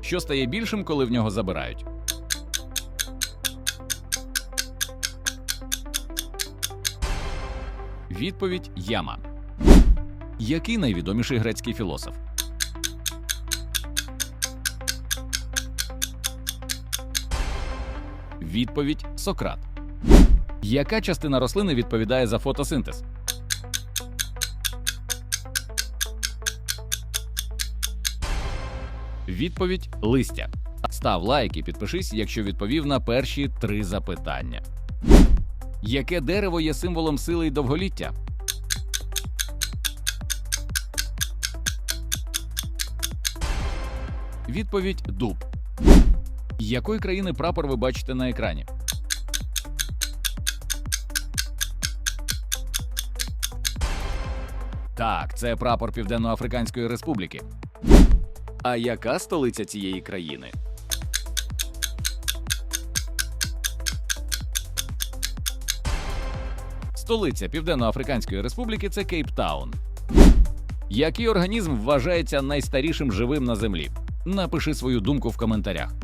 що стає більшим, коли в нього забирають. Відповідь Яма. Який найвідоміший грецький філософ? Відповідь Сократ. Яка частина рослини відповідає за фотосинтез? Відповідь листя. Став лайк і підпишись, якщо відповів на перші три запитання. Яке дерево є символом сили й довголіття? Відповідь дуб. Якої країни прапор ви бачите на екрані? Так, це прапор Південно-Африканської Республіки. А яка столиця цієї країни? Столиця Південно-Африканської Республіки це Кейптаун. Який організм вважається найстарішим живим на землі? Напиши свою думку в коментарях.